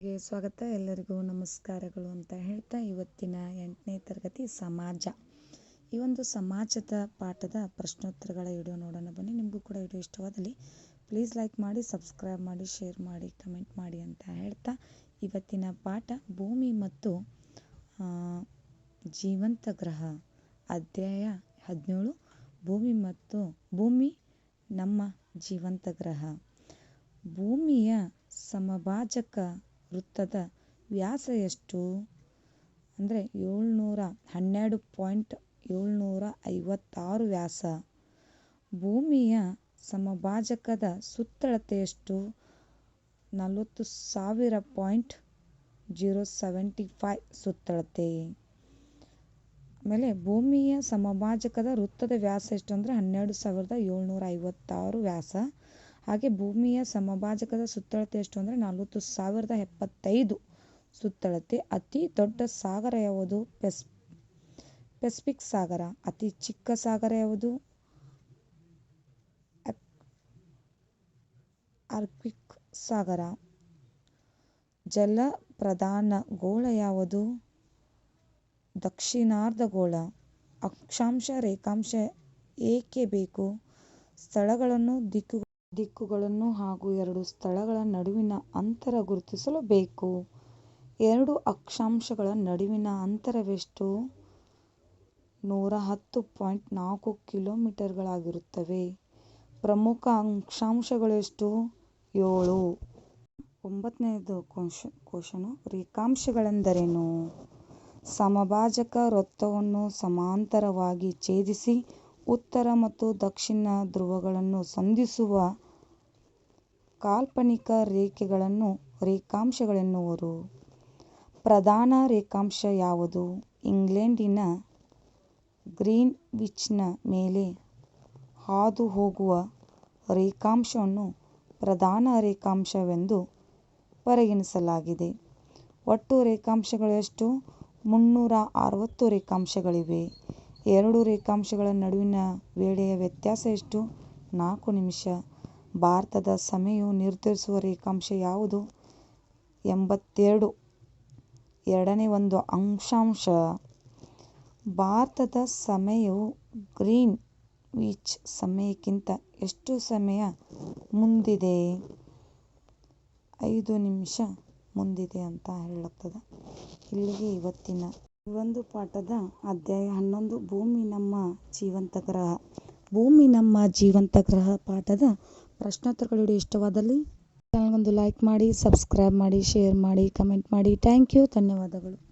ಸ್ವಾಗತ. ಎಲ್ಲರಿಗೂ ನಮಸ್ಕಾರಗಳು ಅಂತ ಹೇಳ್ತಾ ಇವತ್ತಿನ ಎಂಟನೇ ತರಗತಿ ಸಮಾಜ. ಈ ಒಂದು ಸಮಾಜದ ಪಾಠದ ಪ್ರಶ್ನೋತ್ತರಗಳ ವಿಡಿಯೋ ನೋಡೋಣ ಬನ್ನಿ. ನಿಮಗೂ ಕೂಡ ವಿಡಿಯೋ ಇಷ್ಟವಾದಲ್ಲಿ ಪ್ಲೀಸ್ ಲೈಕ್ ಮಾಡಿ ಸಬ್ಸ್ಕ್ರೈಬ್ ಮಾಡಿ ಶೇರ್ ಮಾಡಿ ಕಮೆಂಟ್ ಮಾಡಿ ಅಂತ ಹೇಳ್ತಾ ಇವತ್ತಿನ ಪಾಠ ಭೂಮಿ ಮತ್ತು ಜೀವಂತ ಗ್ರಹ. ಅಧ್ಯಾಯ ಹದಿನೇಳು. ಭೂಮಿ ಮತ್ತು, ಭೂಮಿ ನಮ್ಮ ಜೀವಂತ ಗ್ರಹ. ಭೂಮಿಯ ಸಮಭಾಜಕ ವೃತ್ತದ ವ್ಯಾಸ ಎಷ್ಟು? ಅಂದರೆ ಏಳ್ನೂರ ಹನ್ನೆರಡು ಪಾಯಿಂಟ್ ಏಳ್ನೂರ ಐವತ್ತಾರು ವ್ಯಾಸ. ಭೂಮಿಯ ಸಮಭಾಜಕದ ಸುತ್ತಳತೆ ಎಷ್ಟು? ನಲವತ್ತು ಸಾವಿರ ಪಾಯಿಂಟ್ ಜೀರೋ ಸೆವೆಂಟಿ ಫೈವ್ ಸುತ್ತಳತೆ. ಆಮೇಲೆ ಭೂಮಿಯ ಸಮಭಾಜಕದ ವೃತ್ತದ ವ್ಯಾಸ ಎಷ್ಟು ಅಂದರೆ ಹನ್ನೆರಡು ಸಾವಿರದ ಏಳ್ನೂರ ಐವತ್ತಾರು ವ್ಯಾಸ. ಹಾಗೆ ಭೂಮಿಯ ಸಮಭಾಜಕದ ಸುತ್ತಳತೆ ಎಷ್ಟು ಅಂದರೆ ನಲವತ್ತು ಸಾವಿರದ ಎಪ್ಪತ್ತೈದು ಸುತ್ತಳತೆ. ಅತಿ ದೊಡ್ಡ ಸಾಗರ ಯಾವುದು? ಪೆಸ್, ಪೆಸಿಫಿಕ್ ಸಾಗರ. ಅತಿ ಚಿಕ್ಕ ಸಾಗರ ಯಾವುದು? ಆರ್ಕ್ಟಿಕ್ ಸಾಗರ. ಜಲ ಪ್ರಧಾನ ಗೋಳ ಯಾವುದು? ದಕ್ಷಿಣಾರ್ಧಗೋಳ ಅಕ್ಷಾಂಶ, ರೇಖಾಂಶ ಏಕೆ ಬೇಕು? ಸ್ಥಳಗಳನ್ನು ದಿಕ್ಕು ದಿಕ್ಕುಗಳನ್ನು ಹಾಗೂ ಎರಡು ಸ್ಥಳಗಳ ನಡುವಿನ ಅಂತರ ಗುರುತಿಸಲು ಬೇಕು. ಎರಡು ಅಕ್ಷಾಂಶಗಳ ನಡುವಿನ ಅಂತರವೆಷ್ಟು? ನೂರ ಹತ್ತು ಪಾಯಿಂಟ್ ನಾಲ್ಕು ಕಿಲೋಮೀಟರ್ಗಳಾಗಿರುತ್ತವೆ. ಪ್ರಮುಖ ಅಕ್ಷಾಂಶಗಳೆಷ್ಟು? ಏಳು. ಒಂಬತ್ತನೇದು ಕೋಶ ಕ್ವಶನು ರೇಖಾಂಶಗಳೆಂದರೇನು? ಸಮಭಾಜಕ ವೃತ್ತವನ್ನು ಸಮಾಂತರವಾಗಿ ಛೇದಿಸಿ ಉತ್ತರ ಮತ್ತು ದಕ್ಷಿಣ ಧ್ರುವಗಳನ್ನು ಸಂಧಿಸುವ ಕಾಲ್ಪನಿಕ ರೇಖೆಗಳನ್ನು ರೇಖಾಂಶಗಳೆನ್ನುವರು ಪ್ರಧಾನ ರೇಖಾಂಶ ಯಾವುದು? ಇಂಗ್ಲೆಂಡಿನ ಗ್ರೀನ್ವಿಚ್ನ ಮೇಲೆ ಹಾದು ಹೋಗುವ ರೇಖಾಂಶವನ್ನು ಪ್ರಧಾನ ರೇಖಾಂಶವೆಂದು ಪರಿಗಣಿಸಲಾಗಿದೆ. ಒಟ್ಟು ರೇಖಾಂಶಗಳು ಎಷ್ಟು? ಮುನ್ನೂರ ಅರವತ್ತು ರೇಖಾಂಶಗಳಿವೆ. ಎರಡು ರೇಖಾಂಶಗಳ ನಡುವಿನ ವೇಳೆಯ ವ್ಯತ್ಯಾಸ ಎಷ್ಟು? ನಾಲ್ಕು ನಿಮಿಷ. ಭಾರತದ ಸಮಯವು ನಿರ್ಧರಿಸುವ ರೇಖಾಂಶ ಯಾವುದು? ಎಂಬತ್ತೆರಡು. ಎರಡನೇ ಒಂದು ಅಂಶಾಂಶ. ಭಾರತದ ಸಮಯವು ಗ್ರೀನ್ ವಿಚ್ ಸಮಯಕ್ಕಿಂತ ಎಷ್ಟು ಸಮಯ ಮುಂದಿದೆ? ಐದು ನಿಮಿಷ ಮುಂದಿದೆ ಅಂತ ಹೇಳುತ್ತದೆ. ಇಲ್ಲಿಗೆ ಇವತ್ತಿನ ಈ ಒಂದು ಪಾಠದ ಅಧ್ಯಾಯ ಹನ್ನೊಂದು. ಭೂಮಿ ನಮ್ಮ ಜೀವಂತ ಗ್ರಹ. ಭೂಮಿ ನಮ್ಮ ಜೀವಂತ ಗ್ರಹ ಪಾಠದ ಪ್ರಶ್ನೋತ್ತರಗಳು ಇಷ್ಟವಾದಲ್ಲಿ. ಚಾನಲ್ಗೊಂದು ಲೈಕ್ ಮಾಡಿ ಸಬ್ಸ್ಕ್ರೈಬ್ ಮಾಡಿ ಶೇರ್ ಮಾಡಿ ಕಮೆಂಟ್ ಮಾಡಿ. Thank you. ಧನ್ಯವಾದಗಳು.